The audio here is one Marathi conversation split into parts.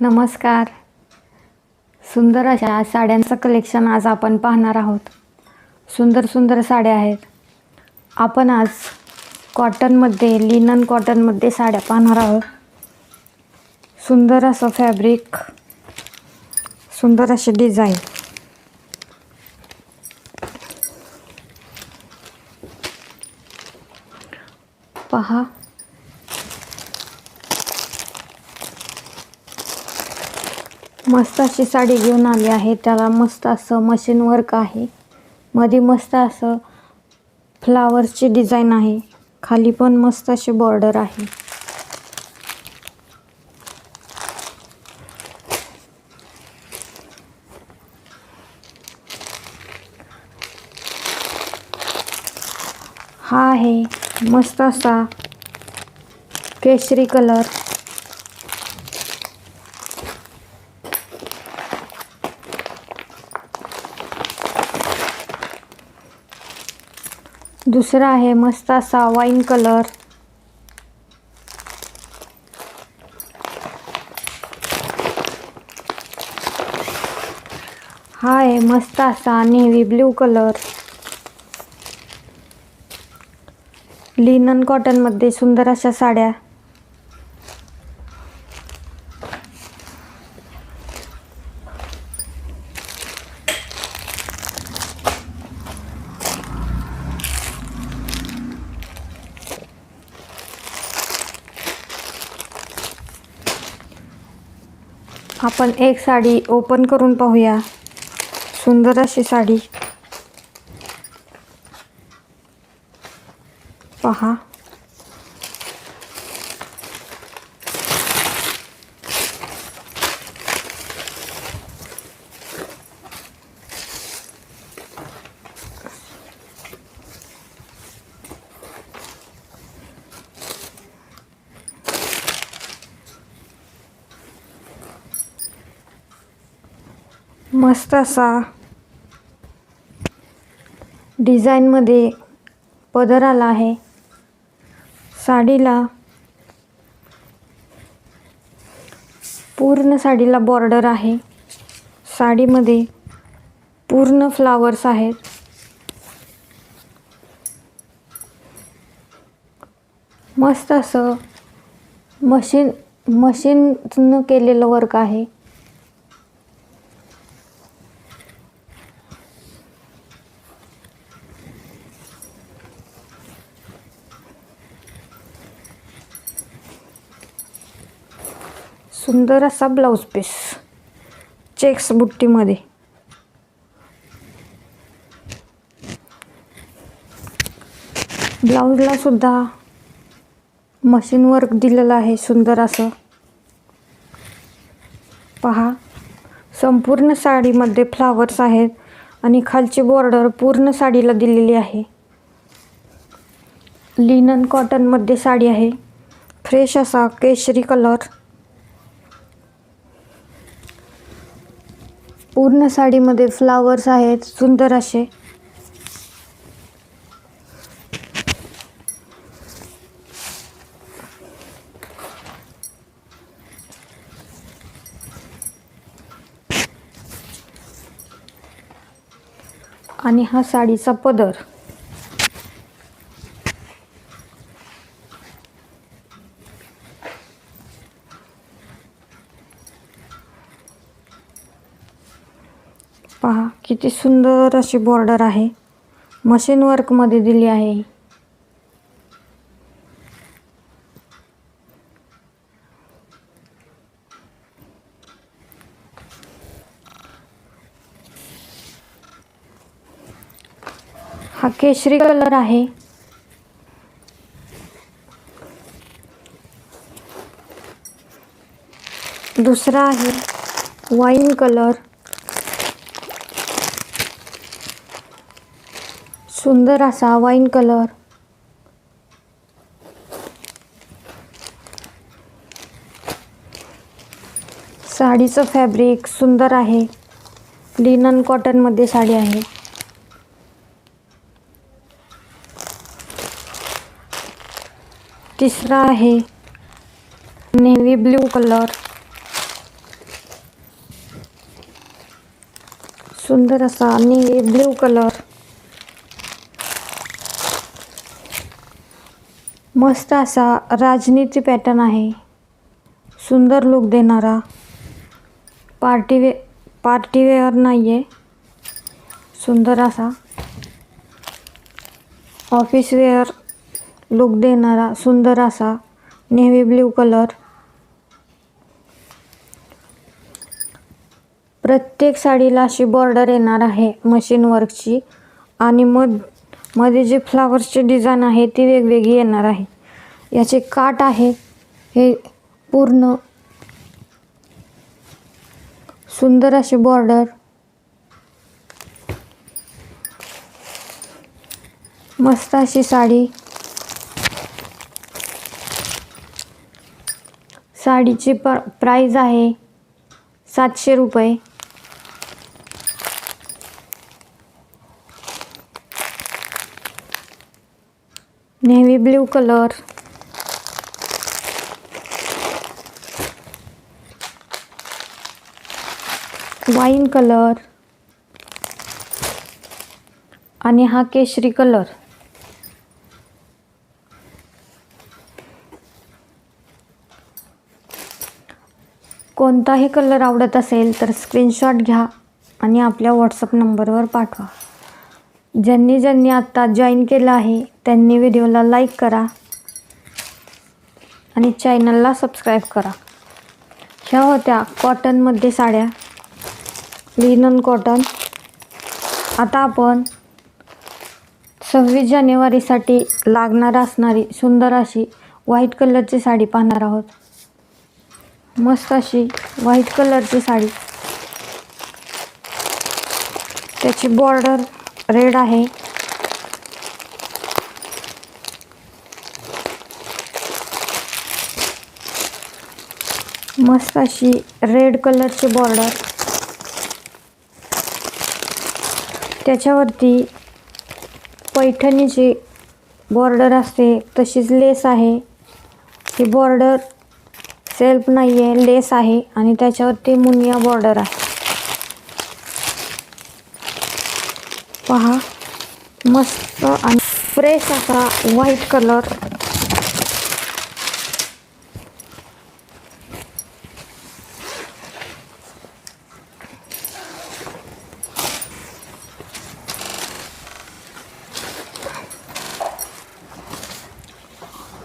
नमस्कार. सुंदर अशा साड्यांचं कलेक्शन आज आपण पाहणार आहोत. सुंदर सुंदर साड्या आहेत. आपण आज कॉटनमध्ये लिनन कॉटनमध्ये साड्या पाहणार आहोत. सुंदर असं फॅब्रिक सुंदर अशी डिझाईन पहा. मस्त अशी साडी घेऊन आली आहे. त्याला मस्त असं मशीन वर्क आहे. मध्ये मस्त असं फ्लावर्सची डिझाईन आहे. खाली पण मस्त अशी बॉर्डर आहे हा आहे मस्त असा केशरी कलर दुसरा आहे मस्त असा वाईन कलर हा आहे मस्त असा नेव्ही ब्ल्यू कलर लिनन कॉटनमध्ये सुंदर अशा साड्या. आपण एक साडी ओपन करून पाहूया. सुंदर अशी साडी. पहा. मस्त असा डिझाईनमध्ये पदर आला आहे. साडीला. पूर्ण साडीला बॉर्डर आहे. साडीमध्ये पूर्ण फ्लावर्स आहेत. मस्त असं मशीन मशीननं केलेलं वर्क आहे. सुंदर असा ब्लाऊज पीस. चेक्स बुट्टीमध्ये. ब्लाऊजला सुद्धा मशीन वर्क दिलेलं आहे सुंदर असं. पहा संपूर्ण साडीमध्ये फ्लावर्स आहेत आणि खालची बॉर्डर पूर्ण साडीला दिलेली आहे. लिनन कॉटनमध्ये साडी आहे. फ्रेश असा केशरी कलर पूर्ण साडीमध्ये फ्लावर्स आहेत सुंदर असे. आणि हा साडीचा पदर पहा किती सुंदर अशी बॉर्डर आहे. मशीन वर्कमध्ये दिली आहे. हा केशरी कलर आहे. दुसरा आहे वाईन कलर सुंदर असा वाईन कलर साडीचं फॅब्रिक सुंदर आहे. लिनन कॉटनमध्ये साडी आहे. तिसरा आहे. नेव्ही ब्ल्यू कलर सुंदर असा नेव्ही ब्ल्यू कलर मस्त असा राजनीती पॅटर्न आहे. सुंदर लुक देणारा. पार्टी वे पार्टीवेअर नाही आहे सुंदर असा. ऑफिस वेअर लुक देणारा सुंदर असा. नेव्ही ब्ल्यू कलर प्रत्येक साडीला अशी बॉर्डर येणार आहे मशीन वर्कची आणि मध मध्ये जे फ्लावर्सची डिझाईन आहे ती वेगवेगळी येणार आहे. याचे काठ आहे हे पूर्ण सुंदर अशी बॉर्डर मस्त अशी साडी. साडीची प प्राईज आहे सातशे रुपये navy blue colour. Wine colour. आणि हा केशरी कलर. कोणताही कलर आवडत असेल तर स्क्रीनशॉट घ्या आणि आपल्या व्हॉट्सअप नंबरवर पाठवा. ज्यांनी ज्यांनी आत्ता जॉईन केलं आहे त्यांनी व्हिडिओला लाईक करा. आणि चॅनलला सबस्क्राईब करा. ह्या होत्या कॉटनमध्ये साड्या. लिनन कॉटन आता आपण सव्वीस जानेवारीसाठी लागणार असणारी सुंदर अशी व्हाईट कलरची साडी पाहणार आहोत. मस्त अशी व्हाईट कलरची साडी. त्याची बॉर्डर रेड आहे. मस्त अशी रेड कलरची बॉर्डर त्याच्यावरती पैठणीची बॉर्डर असते तशीच लेस आहे. ही बॉर्डर सेल्फ नाही आहे लेस आहे आणि त्याच्यावरती मुनिया बॉर्डर आहे. पहा. मस्त आणि फ्रेश असा व्हाईट कलर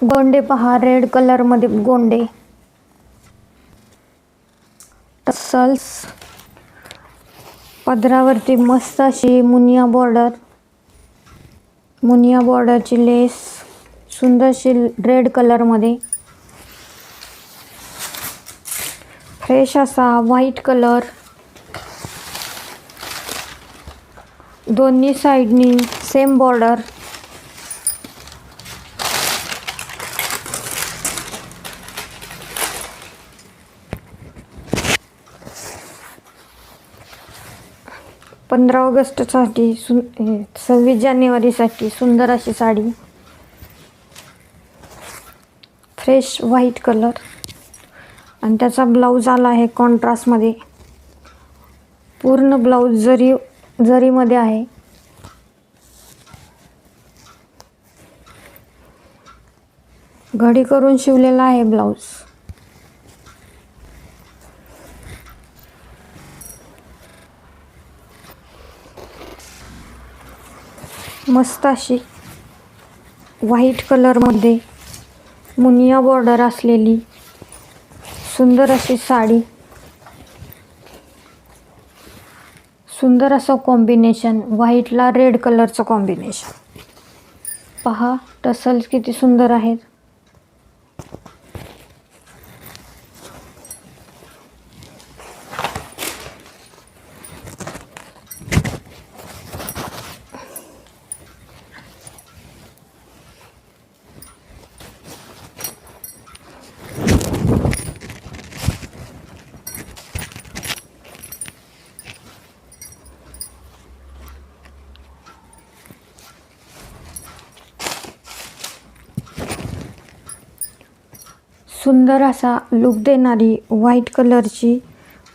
गोंडे पहा रेड कलरमध्ये गोंडे. टसल्स पदरावरती मस्त अशी मुनिया बॉर्डर मुनिया बॉर्डरची लेस सुंदरशी रेड कलरमध्ये फ्रेश असा व्हाईट कलर दोन्ही साईडनी सेम बॉर्डर पंधरा ऑगस्टसाठी सु सव्वीस जानेवारीसाठी सुंदर अशी साडी. फ्रेश व्हाईट कलर आणि त्याचा ब्लाऊज आला आहे कॉन्ट्रास्टमध्ये पूर्ण ब्लाऊज जरी जरीमध्ये आहे. घडी करून शिवलेला आहे ब्लाऊज मस्त अशी व्हाईट कलरमध्ये मुनिया बॉर्डर असलेली सुंदर अशी साडी. सुंदर असं कॉम्बिनेशन व्हाईटला रेड कलरचं कॉम्बिनेशन पहा टसल्स किती सुंदर आहेत. सुंदर असा लुक देणारी व्हाईट कलरची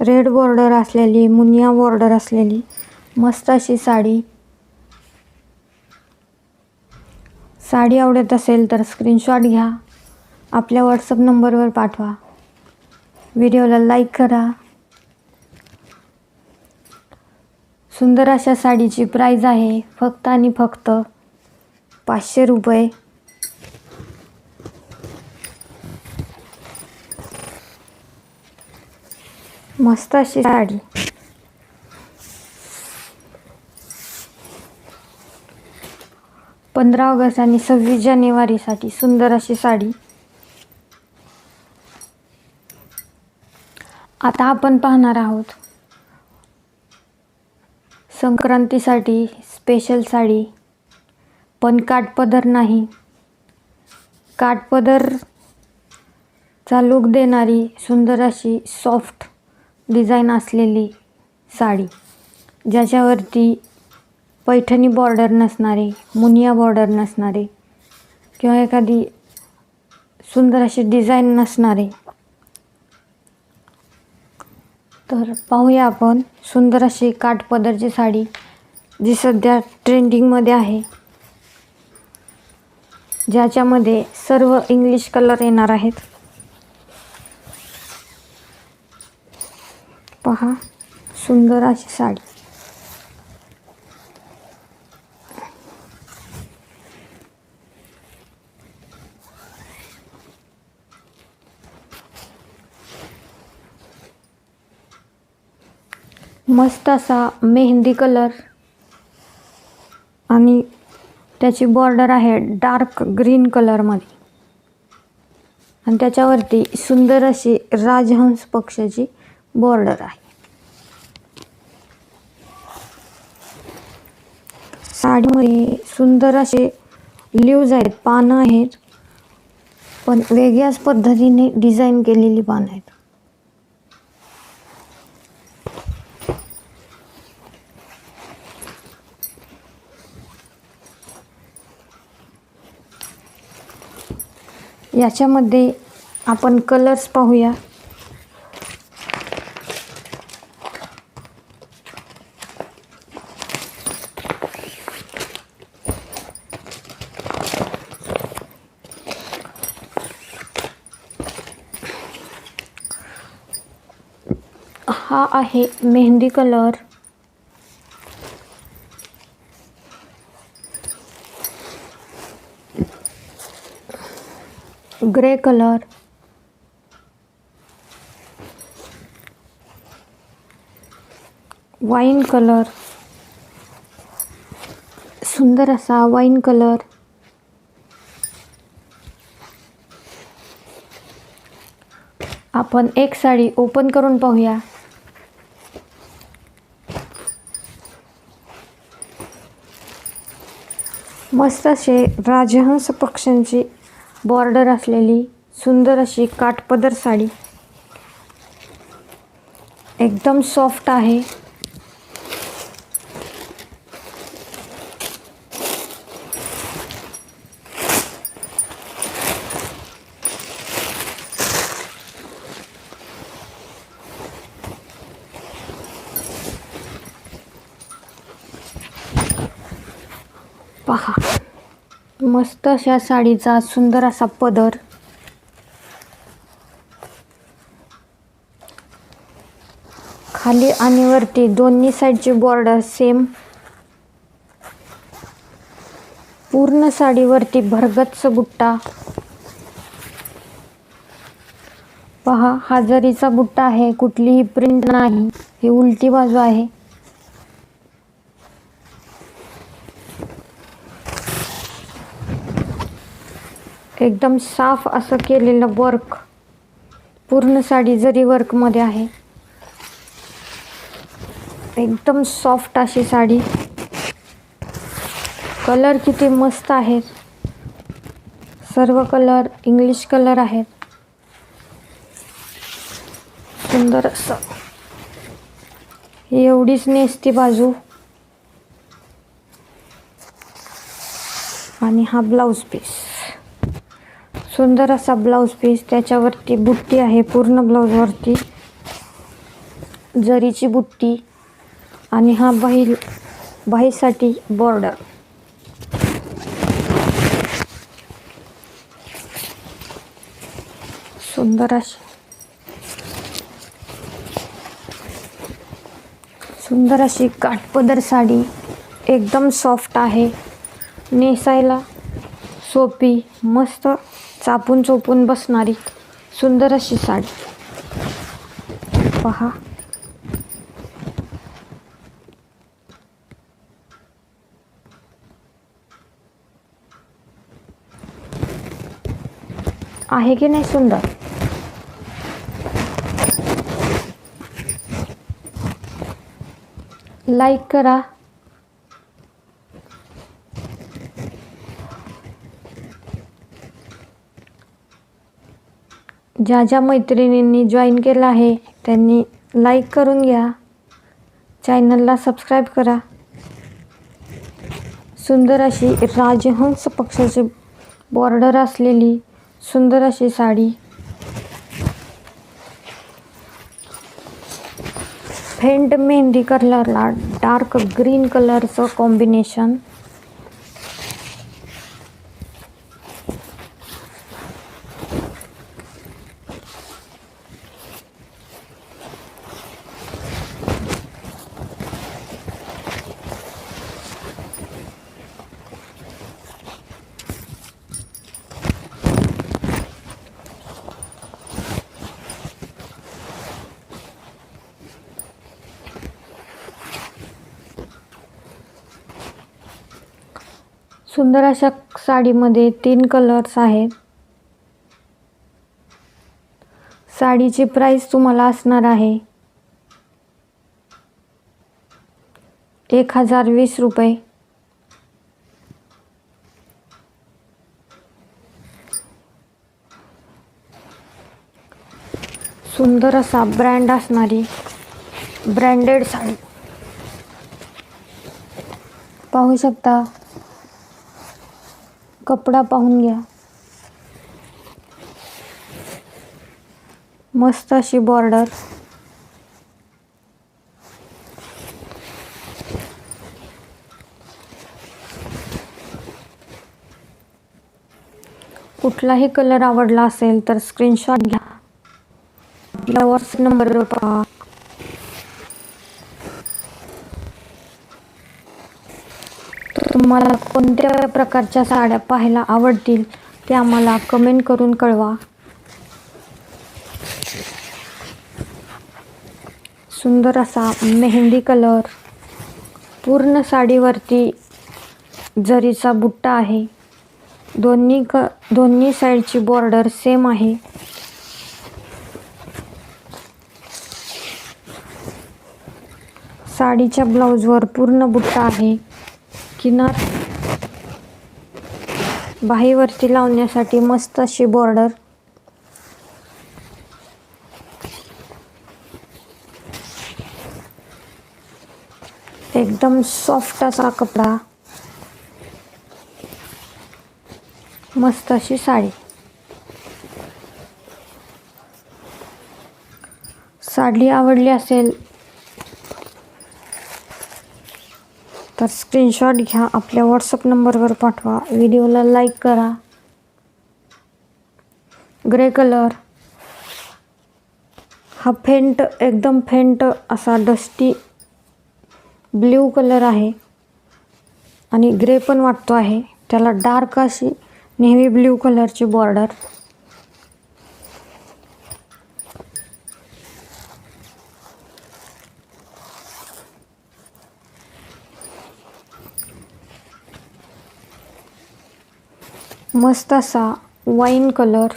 रेड बॉर्डर असलेली मुनिया बॉर्डर असलेली मस्त अशी साडी. साडी आवडत असेल तर स्क्रीनशॉट घ्या. आपल्या व्हॉट्सअप नंबरवर पाठवा. व्हिडिओला लाईक करा. सुंदर अशा साडीची प्राईज आहे फक्त आणि फक्त पाचशे रुपये. मस्त अशी साडी. पंधरा ऑगस्ट आणि सव्वीस जानेवारीसाठी सुंदर अशी साडी. आता आपण पाहणार आहोत. संक्रांतीसाठी स्पेशल साडी. पण काठपदर नाही. काठपदरचा लुक देणारी सुंदर अशी सॉफ्ट डिझाईन असलेली साडी ज्याच्यावरती पैठणी बॉर्डर नसणारे मुनिया बॉर्डर नसणारे किंवा एखादी सुंदर अशी डिझाईन नसणारे. तर पाहूया आपण सुंदर अशी काठपदरची साडी जी सध्या ट्रेंडिंगमध्ये आहे. ज्याच्यामध्ये सर्व इंग्लिश कलर येणार आहेत. पहा. सुंदर अशी साडी. मस्त असा मेहंदी कलर आणि त्याची बॉर्डर आहे डार्क ग्रीन कलरमध्ये आणि त्याच्यावरती सुंदर अशी राजहंस पक्षाची बॉर्डर आहे साडीमध्ये सुंदर असे लिव्ज आहेत पानं आहेत पण वेगळ्याच पद्धतीने डिझाईन केलेली पानं आहेत. याच्यामध्ये आपण कलर्स पाहूया हा आहे. Mehndi colour. Grey colour. Wine colour. सुंदर असा वाईन कलर. आपण एक साडी ओपन करून पाहूया. मस्त असे राजहंस पक्ष्यांची बॉर्डर असलेली सुंदर अशी काठपदर साडी. एकदम सॉफ्ट आहे. पहा. मस्त अशा साडीचा सुंदर असा पदर. खाली आणि वरती दोन्ही साईडची बॉर्डर सेम पूर्ण साडीवरती भरगच्च बुट्टा. पहा हा जरीचा बुट्टा आहे कुठलीही प्रिंट नाही. ही उलटी बाजू आहे. एकदम साफ असं केलेलं वर्क पूर्ण साडी जरी वर्कमध्ये आहे. एकदम सॉफ्ट अशी साडी. कलर किती मस्त आहेत. सर्व कलर इंग्लिश कलर आहेत. सुंदर असं. एवढीच नेसती बाजू. आणि हा ब्लाऊज पीस सुंदर असा ब्लाऊज पीस त्याच्यावरती बुट्टी आहे पूर्ण ब्लाऊजवरती जरीची बुट्टी आणि हा बाही बाहीसाठी बॉर्डर सुंदर अशी सुंदर अशी काठपदर साडी एकदम सॉफ्ट आहे. नेसायला सोपी मस्त. चापून चोपून बसणारी सुंदर अशी साडी. पहा. आहे की नाही सुंदर? लाईक करा. ज्या ज्या मैत्रिणींनी जॉईन केलं आहे त्यांनी लाईक करून घ्या. चॅनलला सबस्क्राईब करा. सुंदर अशी राजहंस पक्षाची बॉर्डर असलेली सुंदर अशी साडी. फेंट मेहंदी कलरला डार्क ग्रीन कलरचं कॉम्बिनेशन सुंदर अशा साडीमध्ये तीन कलर्स आहेत. साडीची प्राइस तुम्हाला असणार आहे. एक हजार वीस रुपये. सुंदर असा ब्रँड असणारी ब्रँडेड साडी. पाहू शकता. कपडा पाहून घ्या. मस्त अशी बॉर्डर कुठलाही कलर आवडला असेल तर स्क्रीनशॉट घ्या. आपल्या नंबरवर पहा. तुम्हाला कोणत्या प्रकारच्या साड्या पाहायला आवडतील ते आम्हाला कमेंट करून कळवा. सुंदर असा मेहंदी कलर. पूर्ण साडीवरती जरीचा बुट्टा आहे. दोन्ही क दोन्ही साईडची बॉर्डर सेम आहे. साडीच्या ब्लाऊजवर पूर्ण बुट्टा आहे. किनार बाहीवरती लावण्यासाठी मस्त अशी बॉर्डर एकदम सॉफ्ट असा कपडा. मस्त अशी साडी. साडी आवडली असेल तर स्क्रीनशॉट घ्या आपल्या व्हॉट्सअप नंबरवर पाठवा. व्हिडिओला लाईक करा. ग्रे कलर हा फेंट एकदम फेंट असा डस्टी ब्ल्यू कलर आहे. आणि ग्रे पण वाटतो आहे. त्याला डार्क अशी नेव्ही ब्ल्यू कलरची बॉर्डर मस्त असा वाईन कलर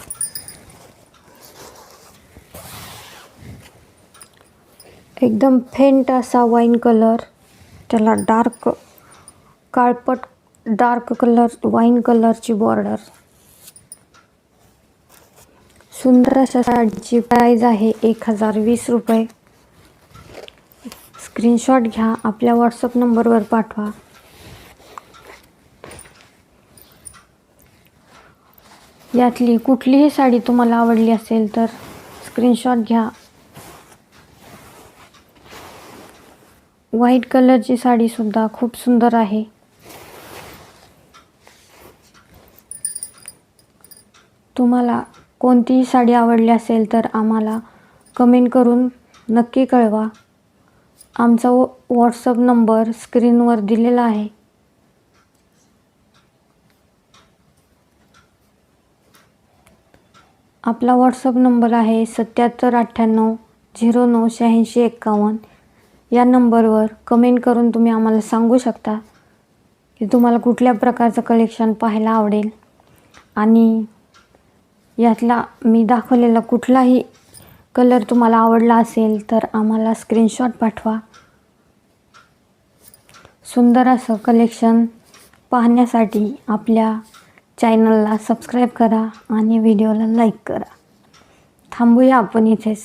एकदम फेंट असा वाईन कलर त्याला डार्क काळपट डार्क कलर वाईन कलरची बॉर्डर सुंदर अशा साडीची प्राईज आहे एक हजार वीस रुपये. स्क्रीनशॉट घ्या आपल्या व्हॉट्सअप नंबरवर पाठवा. यातली कुठलीही साडी तुम्हाला आवडली असेल तर स्क्रीनशॉट घ्या. व्हाईट कलरची साडीसुद्धा खूप सुंदर आहे. तुम्हाला कोणतीही साडी आवडली असेल तर आम्हाला कमेंट करून नक्की कळवा. आमचा व्हॉट्सअप नंबर स्क्रीनवर दिलेला आहे. आपला व्हॉट्सअप नंबर आहे सत्याहत्तर अठ्ठ्याण्णव झिरो नऊ शहाऐंशी एक्कावन्न. या नंबरवर कमेंट करून तुम्ही आम्हाला सांगू शकता की तुम्हाला कुठल्या प्रकारचं कलेक्शन पाहायला आवडेल. आणि यातला मी दाखवलेला कुठलाही कलर तुम्हाला आवडला असेल तर आम्हाला स्क्रीनशॉट पाठवा. सुंदर असं कलेक्शन पाहण्यासाठी आपल्या चॅनलला सबस्क्राईब करा आणि व्हिडिओला लाईक करा. थांबूया आपण इथेच.